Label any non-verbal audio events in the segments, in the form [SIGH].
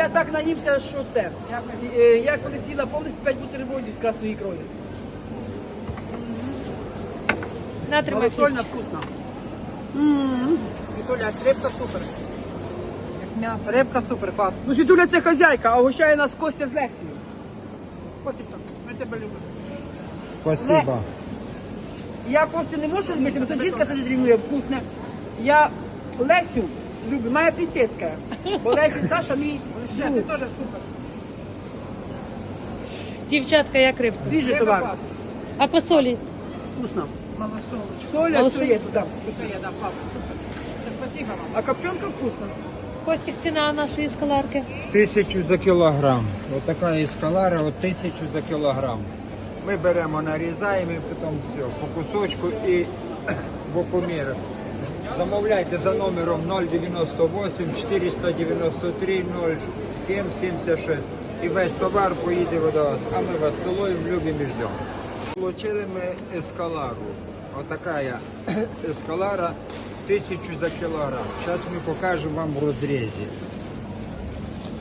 я так наївся, що це. Е, Я коли сіла повністю 5 бутербродів з красною ікрою. На тримай. Малосольна, вкусно. М-м. Світуля, рибка супер. М'ясо. Рибка супер, клас. Ну, Світуля це хазяйка, а гощає нас Костя з Лесією. Котик, ми тебе любимо. Спасибо. Я Костю не можу робити, бо то жінка сидить рівнує, вкусне. Я Лесю люблю, моя Плісецька. Бо Леся Саша мій друг. Ти теж супер. Дівчатка, як рибка. свіжий Риба товар. клас. А по солі? Вкусно. Малосолочка. Соля, все є туди. Все є, да, класно, супер. Спасибо вам. А копчонка вкусна. Костік, ціна нашої скаларки. Тисячу за кілограм. Ось така ескалара, от тисячу за кілограм. Ми беремо, нарізаємо і потім все, по кусочку і бокомір. Замовляйте за номером 098 493 07 76. І весь товар поїде до вас. А ми вас цілуємо, любимо і ждемо. Получили ми ескалару. Отака [CLEARS THROAT] ескалара, тисячу за кілограм. Зараз ми покажемо вам в розрізі.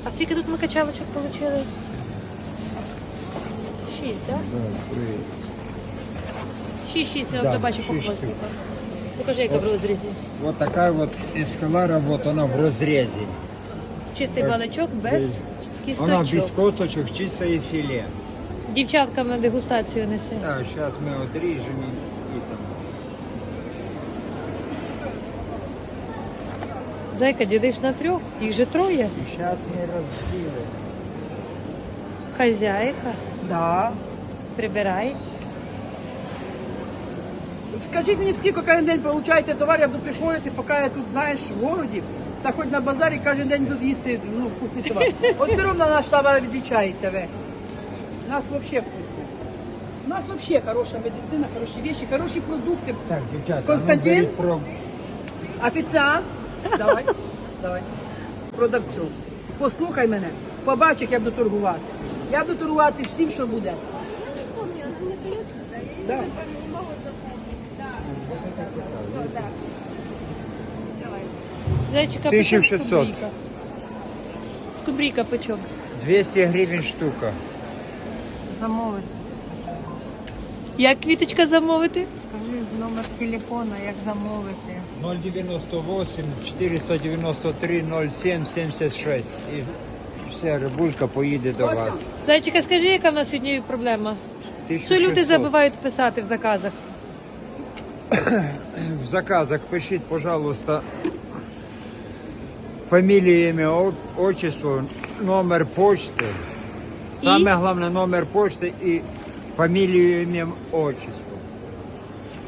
А скільки тут ми качалочок отримали? Шість, так? Шість, шість, я Да, бачу по штук. Покажи, яка в розрізі. Вот такая вот эскалара, вот она в разрезе. Чистий балачок без Она кісточок. без косточек, чистое филе. Дівчаткам на дегустацію несе. Да, сейчас мы отрежем и, и там. Зайка, дідиш на трьох, їх же троє. И сейчас мы разделим. Хазяйка Да. прибирається. Скажіть мені, скільки кожен день получаєте товар, я буду приходити, поки я тут, знаєш, в городі, та хоч на базарі кожен день буду їсти ну, вкусний товар. От все одно наш товар відлічається весь. У нас взагалі вкусний. У нас взагалі хороша медицина, хороші речі, хороші продукти. Так, девчата, Константин? ну, про- Офіціант, давай, давай. Продавцю. Послухай мене, побач, як я буду торгувати. Я буду торгувати всім, що буде. Да. Зайчика 1600. почем скумбрійка? Скумбрійка почем? 200 гривен штука. Замовити. Як квіточка замовити? Скажи номер телефона, як замовити. 098 493 07 76. І вся рибулька поїде до вас. Зайчика, скажи, яка в нас сьогодні проблема? Що люди забувають писати в заказах? [COUGHS] в заказах пишіть, пожалуйста, фамілію, ім'я, отчество, номер почти. Саме головне номер почти і фамілію, ім'я, отчество.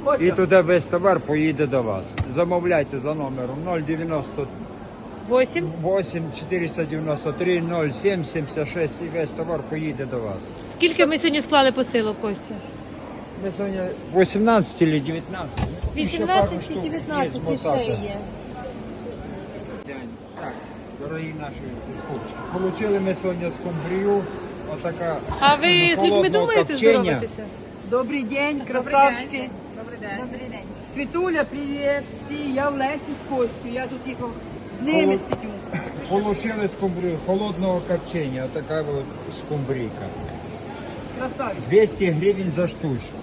Костя, І туди весь товар поїде до вас. Замовляйте за номером 098 Восім. 493 07 76 і весь товар поїде до вас. Скільки ми сьогодні склали посилок, Костя? Ми сьогодні 18 чи 19? Ну, ще пару 18 чи штук 19 ще є. Так, дорогі наші хлопці, получили ми сьогодні скумбрію, отака А ви з людьми холодного думаєте копчення. здоровитися? добрий день, красавчики. Добрий день. Добрий день. Світуля, привіт, всі, я в Лесі з Костю, я тут їх з ними Холод- сидю. Получили скумбрію холодного копчення, отака от скумбрійка. Красавець. 200 гривень за штучку,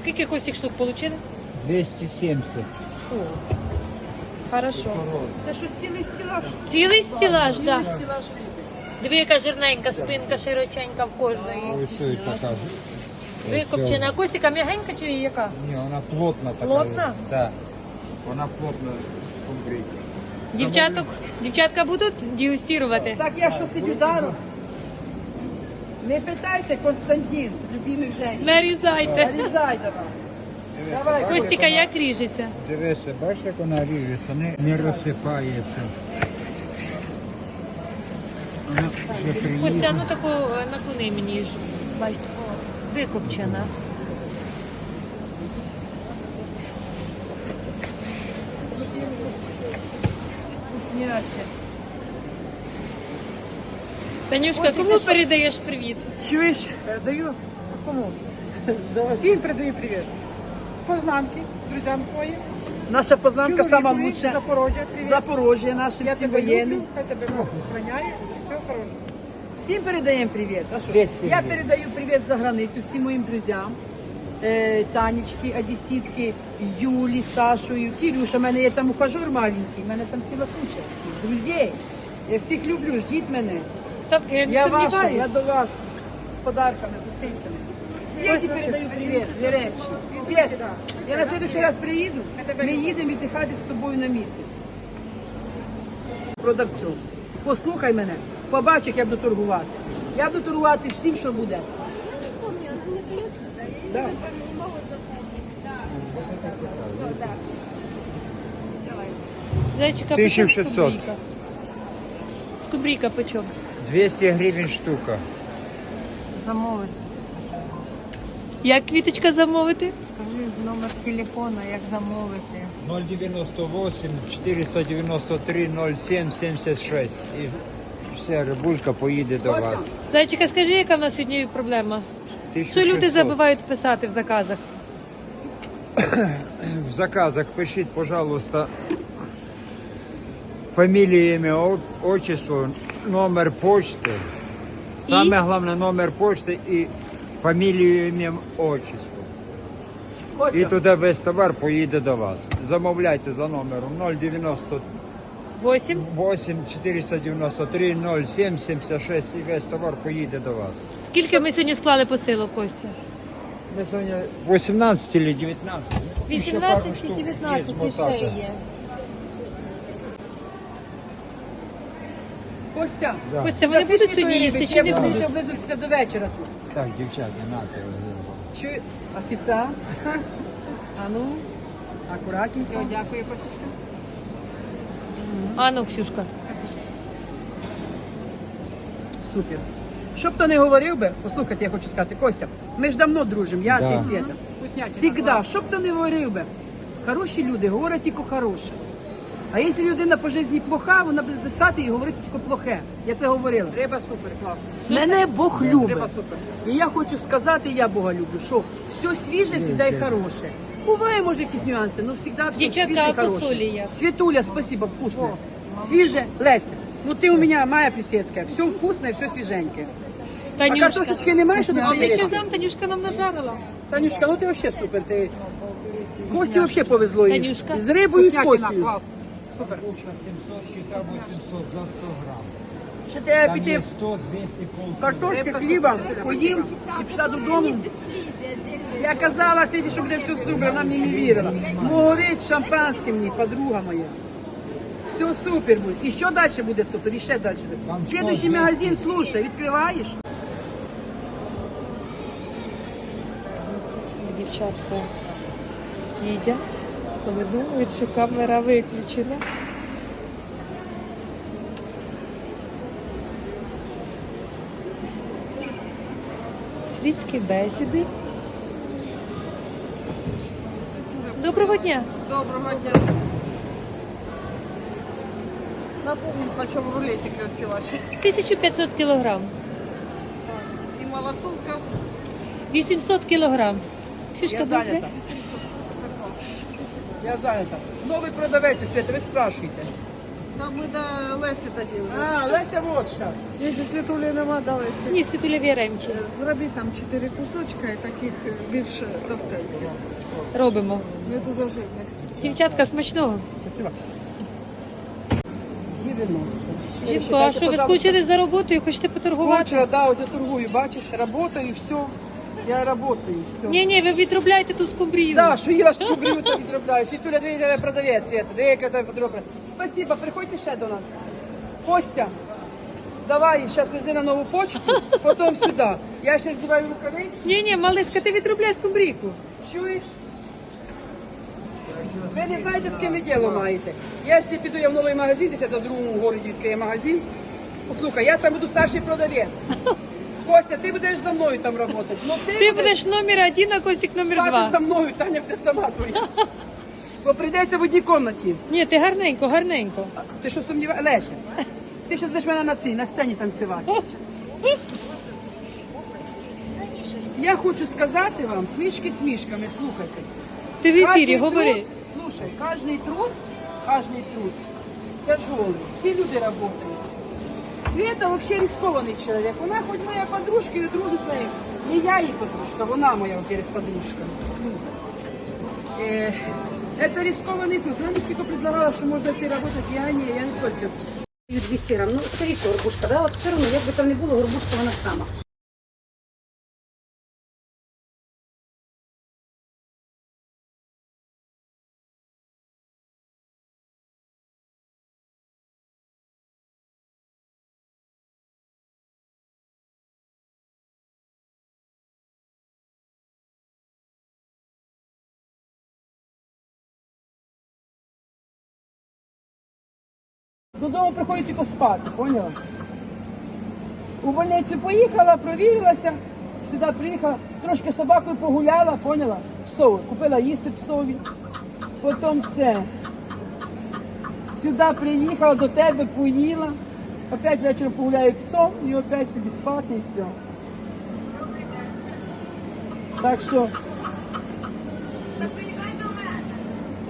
Скільки Костік штук отримали? 270. Хорошо. Це що цілий стілаж? Цілий стілаж, так. Да. Стілаж. Диви, яка жирненька спинка, широченька в кожної. Ось це така. Викопчена. Костіка м'ягенька чи яка? Ні, вона плотна така. Плотна? Да. Вона плотна скумбрійка. Дівчаток, дівчатка будуть дегустувати? Так я що сидю даром? Не питайте, Константин, любимих женщин. Нарізайте. Нарізай давай. Костіка як ріжеться? Дивися, бачиш, як вона ріжеться, не, не розсипається. Вона вже приїхала. Костя, ну таку е, наклони мені ж. Бачите, о, викопчена. вкусняче. Танюшка, кому передаєш привіт? Чуєш? Передаю. Кому? Всім передаю привіт. Познанки, друзям своїм. Наша познанка сама лучша. Запорожжя, привіт. Запорожжя, наші Я всі тебе воєнні. люблю, хай тебе Бог охороняє. Все хороше. Всім передаємо привіт. А що? 200 Я передаю привіт за границю всім моїм друзям. Е, Танечки, Одесітки, Юлі, Сашою, Кирюша, в мене є там ухажор маленький, в мене там ціла куча всіх друзей. Я всіх люблю, ждіть мене. Я не ваша, я до вас з подарками, з гостинцями. Світі передаю привіт, Віречі. Світ, я на следующий раз приїду, ми їдемо віддихати з тобою на місяць. Продавцю. Послухай мене, побач, як я буду торгувати. Я буду торгувати всім, що буде. Да. Зайчика, 1600. почем скумбрійка? Скумбрійка почем? 200 гривень штука. Замовити. Як квіточка замовити? Скажи номер телефона, як замовити. 098 493 07 76. І все, рибулька поїде до вас. Зайчика, скажи, яка в нас сьогодні проблема? Що люди забувають писати в заказах? [COUGHS] В заказах пишіть, пожалуйста, фамілію, ім'я, отчество, номер почти. Саме головне номер почти і фамілію, ім'я, отчество. І Костя, туди весь товар поїде до вас. Замовляйте за номером 098 Восім. 493 07 76 і весь товар поїде до вас. Скільки ми сьогодні склали посилок, Костя? Ми сьогодні 18 чи 19? Ще 18 пару чи 19 є з і ще є. Костя, Да. Костя, вони будуть мені сьогодні їсти чи я не буду будуть? облизуватися до вечора тут. Так, дівчата, нате. Чую, офіціант. А ну, акуратненько. Дякую, Костечка. А ну, Ксюшка. Супер. Що б то не говорив би, послухайте, я хочу сказати, Костя, ми ж давно дружимо, я Да. ти Свята. Всігда, що б то не говорив би, хороші люди говорять тільки хороше. А якщо людина по житті плоха, вона буде писати і говорити тільки плохе. Я це говорила. Риба супер, клас. Мене Бог любить. Риба супер. І я хочу сказати, я Бога люблю, що все свіже, завжди і хороше. Буває, може, якісь нюанси, але завжди все Дівчатка, свіже і хороше. як? Світуля, спасибо, вкусно. Свіже, Леся. Ну ти у мене моя Плісецька. Все вкусне, все свіженьке. А Танюшка. картошечки немає, що А ти ми ще приїдеш? там Танюшка нам нажарила. Танюшка, ну ти вообще супер. Ти... Кості вообще повезло із, Танюшка. з рибою і з Вкуснятина, костю. клас. Супер. Куча 700, кита 800 за 100 грам. Ще треба Там піти 100, 200 полків. картошки, хліба, поїм і пішла додому. Я казала Світі, що буде все супер, вона мені не вірила. Могорить шампанське мені, подруга моя. Все супер буде. І що далі буде супер? І ще далі буде. Там Слідуючий 100, магазин, слушай, відкриваєш? Дівчатка їдять, коли думають, що камера виключена. Світські бесіди. Доброго дня! Доброго дня. Напомніть, на чому рулетики оці ваші. 1500 кілограм. І малосолка 800 кілограм. Ксюшка, Я добре? Я зайнята. Новий продавець, Свята, ви спрашуєте. Там ми до Лесі тоді вже. А, Леся, вот що. Якщо світулі нема, до Лесі. Ні, Світуля Віремчі. Зробіть там 4 кусочка і таких більш товстеньких. Робимо. Не дуже жирних. Дівчатка, смачного. 90. Жінко, а що ви скучили за роботою, хочете поторгувати? Скучила, да, ось я торгую, бачиш, работаю, все. Я работаю, все. Ні, ні, ви відробляєте ту скумбрію. Да, що що кублю, то відробляю. Світуля, дві тебе продавець, Света, дві яка тебе подробна. Спасибо, приходьте ще до нас. Костя, давай, зараз вези на нову почту, потім сюди. Я ще здіваю рукавиці, Ні, ні, малишка, ти відробляй скумбрійку. чуєш? Ви не знаєте, з ким ви діло маєте. Якщо піду я в новий магазин, десь я в другому городі відкриє магазин, послухай, я там буду старший продавець. Костя, ти будеш за мною там працювати. Ну, ти, Ти будеш номер один, а Костік номер спати два. за мною, Таня буде сама твоя. Бо прийдеться в одній кімнаті. Ні, ти гарненько, гарненько. Ти що сумніваєш? Леся, ти що будеш мене на цій, на сцені танцювати. Я хочу сказати вам, смішки смішками, слухайте. Ти в ефірі, Каждый говори. Труд, слушай, каждый труд, каждый труд тяжелый. Все люди работают. Все Света взагалі рискований чоловік. Вона хоч моя подружка, я дружу з нею. Не я її подружка, вона моя, во-первых, подружка. Слухай. Э, это рискованный труд. Она мне сколько предлагала, что можно идти работать, я не, я не против. 200 грамм. Ну, все рівно горбушка, да? От все одно, як би там не було, горбушка вона сама. Додому приходить тільки спати, поняла? У больницю поїхала, провірилася, сюди приїхала, трошки з собакою погуляла, поняла? Псову. Купила їсти псові. Потім це. Сюди приїхала, до тебе поїла. Опять вечором погуляю псом і опять собі спати і все. Так що.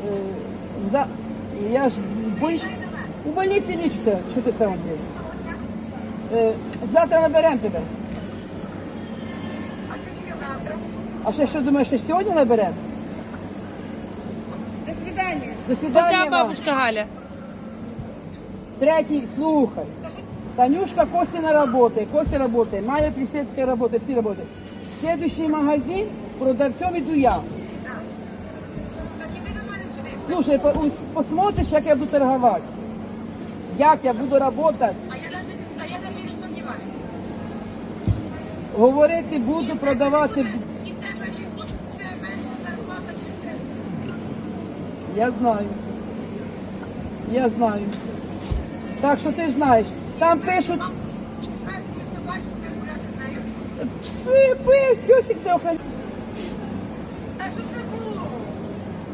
Е, За... Я ж боль- у больниці лічуся, що ти сам. Е, завтра наберемо тебе. А ще що думаєш, ще сьогодні наберемо? До свидания. До свидання. Пока, бабушка Галя. Третій, слухай. Танюшка Костина работает, Костя работает, Майя Плесецкая работает, все работают. Следующий магазин продавцом иду я. Слушай, по- ус- посмотришь, як я буду торговать. Як я буду работать. Говорити буду, продавати. бу- Я знаю. Я знаю. Так що ти знаєш. Там пишуть. Пси, пи, песик ти охраняє.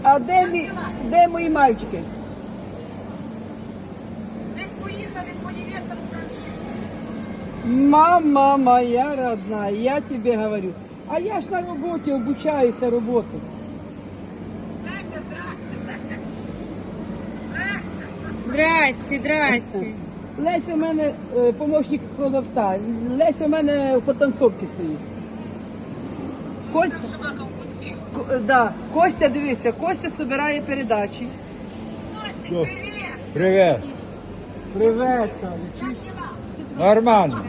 А де, мі, де мої мальчики? Мама моя родная, я тебе говорю. А я ж на роботі обучаюся роботи. Здрасте, здрасте. Леся в мене е, помощник продавця. Леся в мене в потанцовці стоїть. Костя, Ко- е, да. Костя, дивися, Костя збирає передачі. Привіт. Привет, каже. Нормально.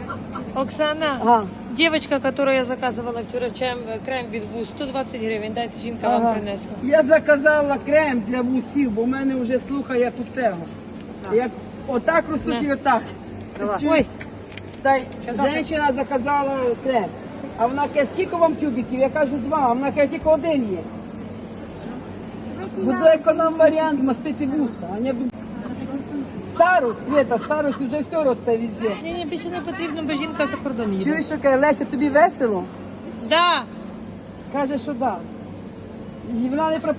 Оксана, Ага. девочка, которую я заказывала вчера чаем, э, крем від вуз, 120 гривень, дайте жінка вам принесла. Я заказала крем для вусів, бо в мене вже слухає як у цього. Як отак ростуть і отак. Ой, Та й жінка заказала крем. А вона каже, скільки вам тюбиків? Я кажу, два, а вона каже, тільки один є. Буду економ варіант мастити вуса. А не б- Старость, Света, старость вже все росте везде. ні, ні, більше не потрібно, бо жінка за кордон їде. Чуєш, що каже, Леся, тобі весело? Да. Каже, що да. І вона не про...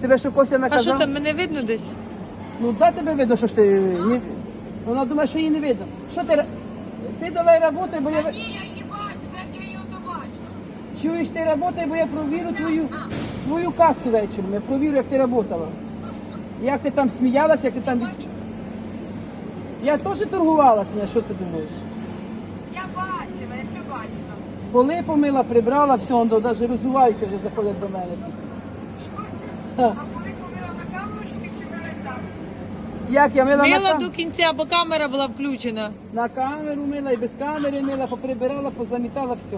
Тебе що Костя А що наказав? там, мене видно десь? Ну да тебе видно, що ж ти не... Вона думає, що її не видно. Що ти... Ти давай роботай, бо я... ви- Чуєш, ти роботай, бо я провірю твою, твою касу вечором. Я провірю, як ти працювала. Як ти там сміялася, як ти там... Я теж торгувалася, що ти думаєш? Я бачила, я все бачила. Поли помила, прибрала, все, он навіть розуваються вже заходять до мене. А коли помила на камеру, чи ти чи мене так? Як я мила на, Мила кам... до кінця, бо камера була включена. на камеру мила і без камери мила, поприбирала, позамітала, все.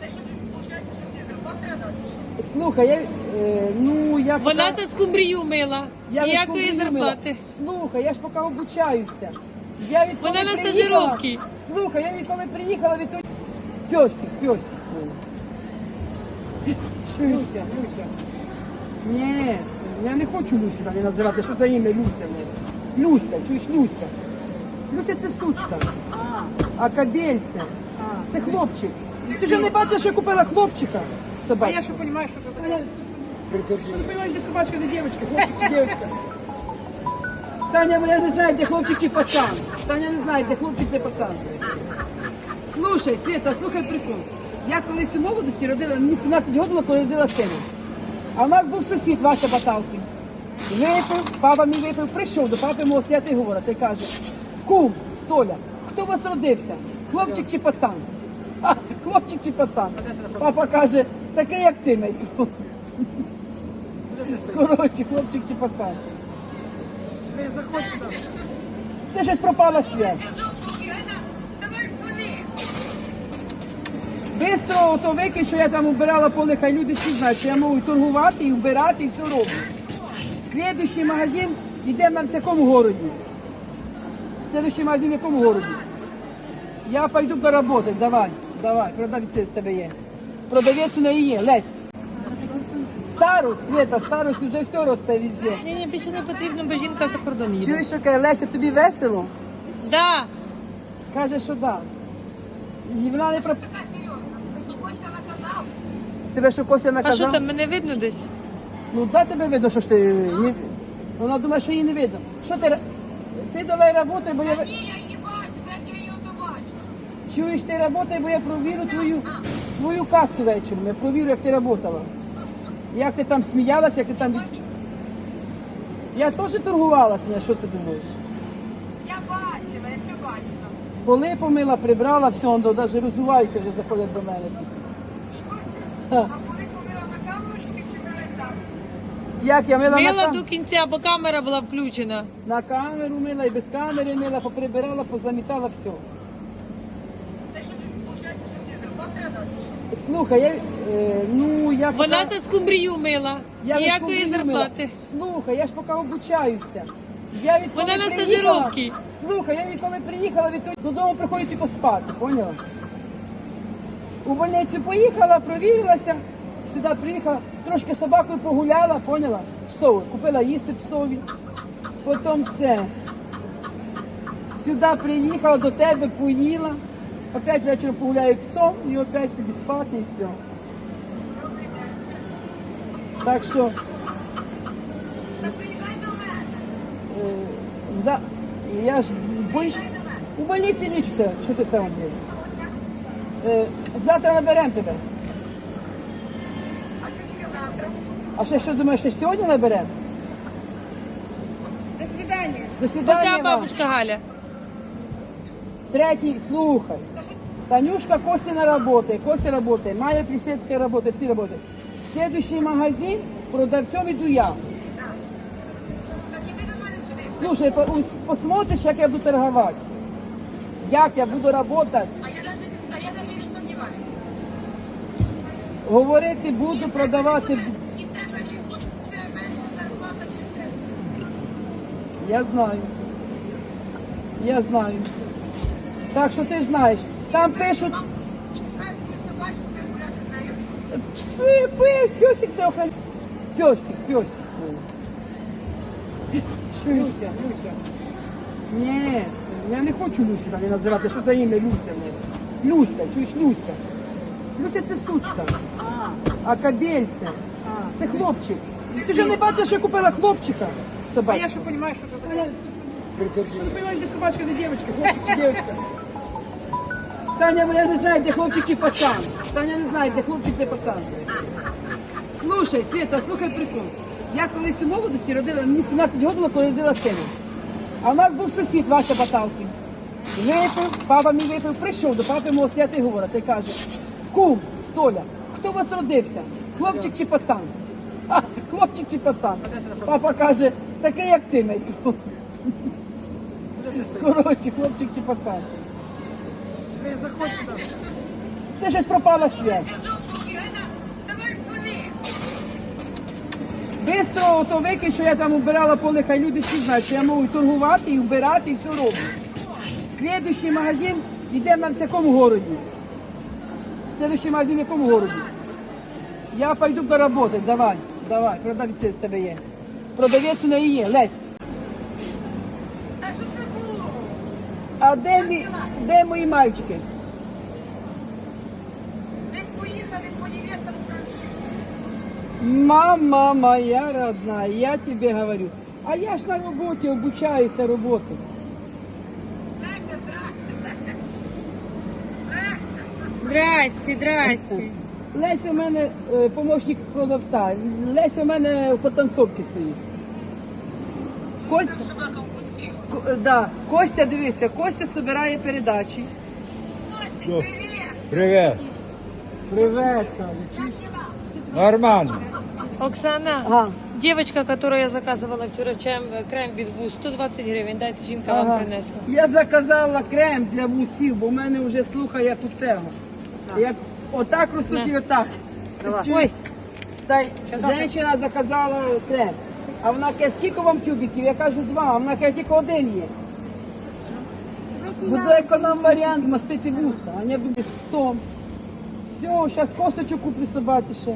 Те, що ти, виходить, що ти зарплату треба дати? Слухай, я, е, ну я поки... Вона за скумбрію мила. я Ніякої відколи зарплати. Слухай, я ж поки обучаюся. Я відколи Вона на приїхала... стажировці. Слухай, я відколи приїхала, від Пьосик, пьосик. Люся, Люся. Ні, я не хочу Люся не називати. Що за ім'я Люся? Люся, чуєш, Люся. Люся це сучка. А кабельця. Це хлопчик. Ти ж не бачиш, що я купила хлопчика А я розумію, що це А я- Что ты понимаешь, где собачка, где девочка, хлопчик и девочка? Таня, я не знаю, где хлопчик и пацан. Таня не знає, де хлопчик, де пацан. Слушай, Света, слухай прикол. Я колись у молодості родила, мені 17 років, коли родила сина. А у нас був сусід, Вася Баталкін. Випив, папа мій випив, прийшов до папи мого святий говорить і каже, кум, Толя, хто у вас родився? Хлопчик чи пацан? А, [LAUGHS] хлопчик чи пацан? Папа каже, такий як ти, мій. Коротше, хлопчик чи пацан. Ви заходьте. Це щось пропала связь. Бистро то викинь, що я там убирала поле, хай люди всі знають, що я можу і торгувати, і вбирати, і все роблю. Слідуючий магазин йде на всякому городі. Слідуючий магазин в якому городі? Я пойду до роботи, давай, давай, продавець з тебе є. Продавець у неї є, Лесь. Старость, Света, старость вже все росте везде. Ні, ні, більше не потрібно, бо жінка за кордон їде. Чуєш, що каже, Леся, тобі весело? Да. Каже, що да. І вона не про... Тебе що Костя А наказав? що там, мене видно десь? Ну да тебе видно, що ж ти не... Вона думає, що її не видно. Що ти... р- Ти давай роботи, бо я... Чуєш, ти роботи, бо я провірю твою, твою касу вечором. Я провірю, як ти працювала. Як ти там сміялася, як ти там... від- Я теж торгувалася, що ти думаєш? Я бачила, я все бачила. Коли помила, прибрала, все, он навіть розуваються вже заходять до мене. А коли помила на камеру, чи ти чи так? Як я мила на, Мила кам... до кінця, бо камера була включена. на камеру мила і без камери мила, поприбирала, позамітала все. Те, що ти, виходить, що ти зарплати? Слухай, я, е, ну я Вона поки- за скумбрію мила. я Ніякої зарплати. Слухай, я ж поки обучаюся. Я відколи Вона на приїхала- стажировці. Слухай, я відколи приїхала, від додому приходить тільки спати, поняла? У больницю поїхала, провірилася, сюди приїхала, трошки з собакою погуляла, поняла? Псову, купила їсти псові. Потім це. Сюди приїхала, до тебе поїла. Опять вечором погуляю псом і опять собі спати і все. Так що мене. е, за, я ж боль... у больниці лічуся, що ти сам робиш. Е, завтра наберемо тебе. А що завтра? А ще що думаєш, ще сьогодні наберемо? До свидання. До свидання Пока, вам. бабушка Галя. Третій, слухай. Танюшка Костина работает, Костя работает, Майя Плесецкая работает, все работают. Следующий магазин, продавцом иду я. Слушай, по- посмотришь, як я буду торговать. Як я буду работать. Говорити буду, продавати. Я знаю. Я знаю. Так що ти ж знаєш. Там пишуть, Раз не собачку, ти гуляти з нею. пси, пи, песик ти охраняє. Песик, песик. Люся, Люся. Ні, я не хочу Люся так її називати. Що за ім'я Люся? в неї? Люся, чуєш Люся? Люся це сучка. А кабельце. Це хлопчик. Ти ж не бачиш, що я купила хлопчика А собаку. я що розумію, що тут. А я- Что ты понимаешь, где собачка, где девочка, хлопчик чи девочка? Таня моя не знает, где хлопчик чи пацан. Таня не знает, где хлопчик чи пацан. Слушай, Света, слухай прикол. Я колись у молодості родила, мені 17 років коли родила сина. А в нас був сусід Вася Баталкін. Випив, папа мій випив, прийшов до папи мого святий говорить і каже, кум, Толя, хто у вас родився? Хлопчик чи пацан? А, хлопчик чи пацан? Папа каже, такий як ти, мій. Коротше, хлопчик чи пацан. Ви заходьте. Це щось пропала связь. Ірина. Бистро то викинь, що я там убирала поле, хай люди всі знають, що я можу торгувати, і вбирати, і все роблю. Слідуючий магазин йде на всякому городі. Слідуючий магазин в якому городі? Я пойду роботи, давай, давай, продавець з тебе є. Продавець у неї є, Лесь. Та що це було? А де, мі- де мої мальчики? Десь поїхали, по невестам. Мама моя родная, я тебе говорю. А я ж на роботі обучаюся роботи. Здрасте. Леся. Здрасте. Леся у мене е, помощник продавця. Леся у мене в потанцовці стоїть. Костя, Ко- да, Костя, дивися, Костя збирає передачі. Привіт. Привет, каже. Нормально. Оксана, Ага. дівчинка, яку я заказувала вчора чим, крем від вуз, 120 гривень. Дайте, жінка вам принесла. Я заказала крем для вусів, бо в мене вже слухає як у цього. Як отак ростуть і отак. Ой, Та жінка заказала крем. А вона каже, скільки вам тюбиків? Я кажу, два, а вона каже, тільки один є. Буде економ варіант мастити вуса, а не будеш псом. Все, зараз косточку куплю собаці ще.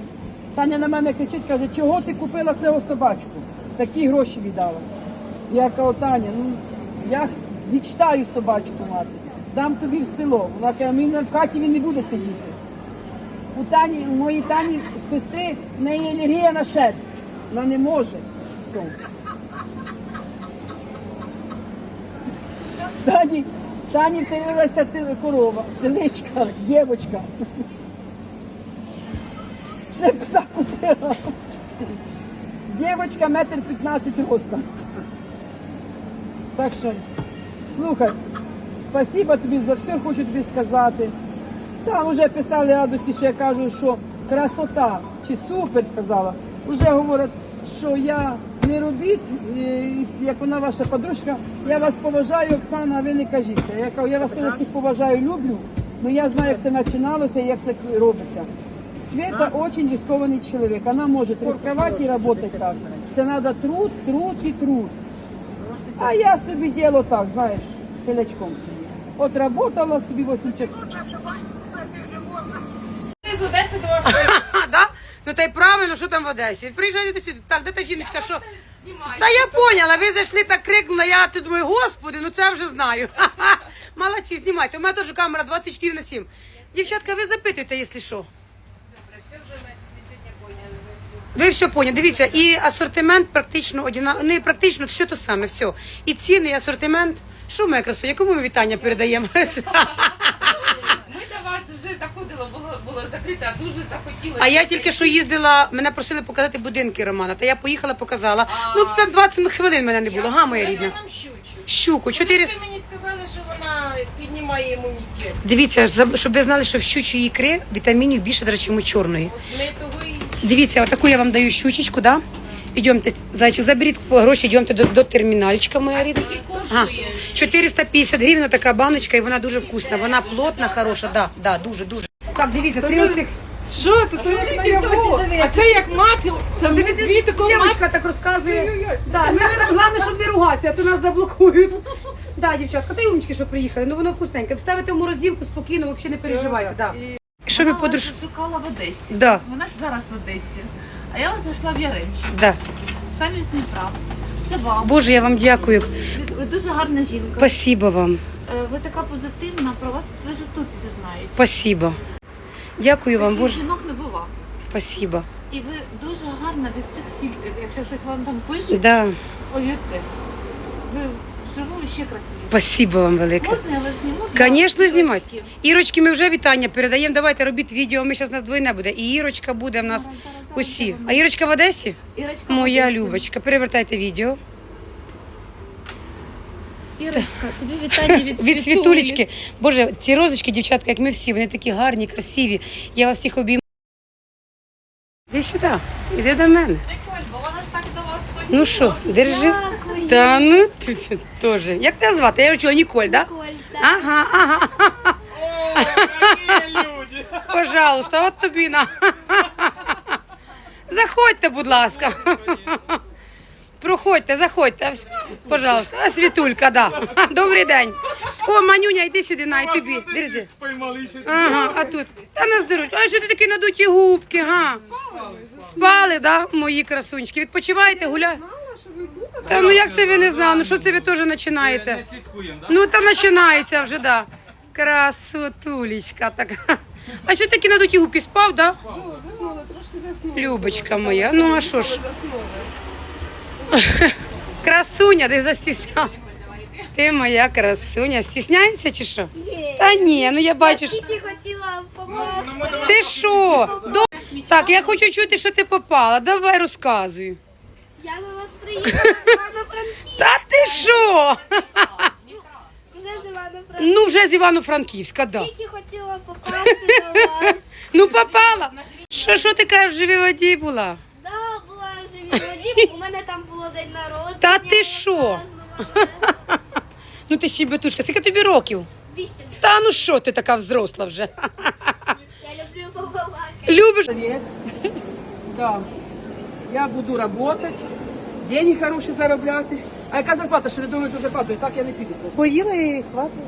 Таня на мене кричить, каже, чого ти купила цього собачку? Такі гроші віддала. Я кажу, Таня, ну я мечтаю собачку мати. Дам тобі в село. Вона каже, в хаті він не буде сидіти. У Тані, у моїй Тані сестри в неї алергія на шерсть. Вона не може. Все. Тані, Тані втелилася ти- корова, теличка, дівчинка. Ще пса купила. Дівчинка метр 15 роста. Так що, слухай, спасибо тобі за все, хочу тобі сказати. Там вже писали радості, що я кажу, що красота чи супер сказала. Уже говорять, що я не робіть, е, як вона ваша подружка. Я вас поважаю, Оксана, а ви не кажіться. Я кажу, я вас теж всіх поважаю, люблю, але я знаю, як це починалося і як це робиться. Света очень рискованный человек. Она может рисковать и работать так. Це надо труд, труд і труд. А я собі діло так, знаєш, селячком собі. От работала собі 8 часов. З Одеси до вас А, да? Ну та й правильно, що там в Одесі? Приїжджайте сюди. Так, де та жіночка, що? Та я поняла, ви зайшли так крикнула, я тут думаю, господи, ну це я вже знаю. [LAUGHS] Молодці, знімайте. У мене теж камера 24 на 7. Дівчатка, ви запитуйте, якщо що. Ви все поняли. Дивіться, і асортимент практично одинаковий, не практично все те саме, все. І ціни, і асортимент. Що моя красуня, кому ми вітання передаємо? [LAUGHS] [LAUGHS] Ми до вас вже заходили, було а дуже захотілося. А я тільки що їздила, мене просили показати будинки Романа, та я поїхала, показала. Ну, 20 хвилин мене не було, га, моя рідна. нам щучу. Щуку, 4... Ви мені сказали, що вона піднімає імунітет. Дивіться, щоб ви знали, що в щучій ікри вітамінів більше, до речі, ніж чорної. Ми того і Дивіться, отаку я вам даю щучечку, да? Ідемте, зайчик, заберіть гроші, йдемте до, до терміналічка, моя рідна. Ага. 450 гривень така баночка, і вона дуже вкусна. Вона плотна, хороша, да, да, дуже, дуже. Так, дивіться, три оцих. Що ти? То як наяву. А це як мати, це ми дві такого мати. Дівчинка так розказує. Да, мене головне, щоб не ругатися, а то нас заблокують. Да, дівчатка, та й умнички, що приїхали, ну воно вкусненьке. Вставите в морозилку спокійно, взагалі не переживайте. Да. Що ми подруж... вас шукала в Одесі. Да. Вона ж зараз в Одесі. А я вас знайшла в Яремчі, Да. самі з Дніпра. Це вам. Боже, я вам дякую. Ви, ви дуже гарна жінка. Спасибо вам. Е, Ви така позитивна, про вас навіть тут всі знають. Спасибо. Дякую вам, Таких Боже. жінок не бува. Спасибо. І ви дуже гарна без цих фільтрів. Якщо щось вам там пишуть, Да. повірте, ви вживу ще красивіше. Спасибо вам велике. Можна я вас зніму? для Звісно, знімати. Ірочки, ми вже вітання передаємо. Давайте робіть відео. Ми зараз нас двойне буде. І Ірочка буде в нас усі. А Ірочка в Одесі? Ірочка в Моя Одесі. Любочка. Перевертайте відео. Ірочка, тобі вітання від, [LAUGHS] Від світулечки. Боже, ці розочки, дівчатка, як ми всі, вони такі гарні, красиві. Я вас всіх обіймаю. Іди сюди, іди до мене. Ну що, держи. Та ну ти теж. Як тебе звати? Я чула Ніколь, так? Да? Ага, ага. Пожалуйста, от тобі на. Заходьте, будь ласка. Проходьте, заходьте. Пожалуйста. А світулька, да. Добрий день. О, Манюня, йди сюди, на, і тобі. Держи. Ага, а тут. Та на здоров'я. А що ти такі надуті губки, га? Спали, да, мої красунчики? Відпочиваєте, гуляєте? Та ну як це ви не знали? Ну що це ви теж починаєте? Ну та починається вже, да. Красотулечка така. А що такі надуті губки спав, да? Заснула, трошки заснула. Любочка моя, ну а що ж? Красуня, ти застісняла. Ти моя красуня. Стісняється чи що? Та ні, ну я бачу. що- Тільки хотіла попасти. Ти що? До... Так, я хочу чути, що ти попала. Давай розказуй. Я до вас приїхала з Івано-Франківська. Та ти що? Вже з Івано-Франківська. Ну вже з Івано-Франківська, да. Тільки хотіла попасти до вас. Ну попала. Що, що ти кажеш, в живій воді була в живій воді, у день народження. Та ти що? [LAUGHS] Ну ти ще бетушка, скільки тобі років? Вісім. Та ну що ти така взросла вже? [LAUGHS] Я люблю побалакати. Любиш? Да. Я буду работать, деньги хороші заробляти. А яка зарплата, що не думаю за зарплату? Так я не піду просто. Поїла і хватить.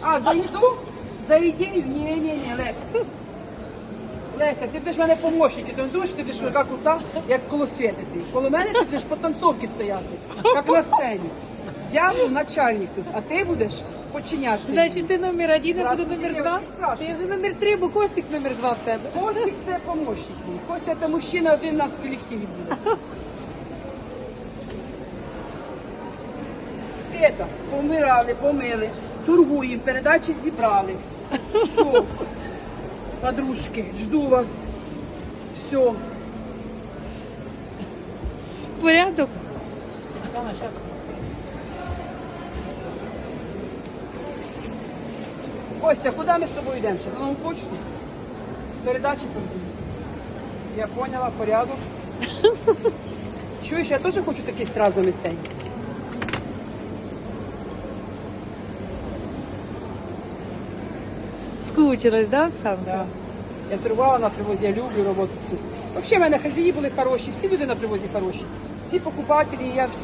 А, за їду? За ідею? Ні, ні, ні, Леся. Леся, ти будеш в мене помощник, ти не думаєш, ти будеш така крута, як коло світи ти. Коло мене ти будеш по танцовці стояти, як на сцені. Я буду начальник тут, а ти будеш подчинятися. Значить, ти номер один, я буду номер два. Ти вже номер три, бо Костик номер два в тебе. Костик це помощник мій. Костя це мужчина, один у нас в колективі буде. Света, помирали, помили, торгуємо, передачі зібрали. Все. Подружки, жду вас. Все. Порядок. Костя, куди ми з тобою йдемо? Зараз на почту? Передачі повзі. Я поняла, порядок. [LAUGHS] Чуєш, я теж хочу такий з разами цей. Скучилась, да, Оксанка? Да. Я тривала на привозі, я люблю роботу цю. Взагалі, в мене хазяї були хороші, всі люди на привозі хороші. Всі покупателі, я всі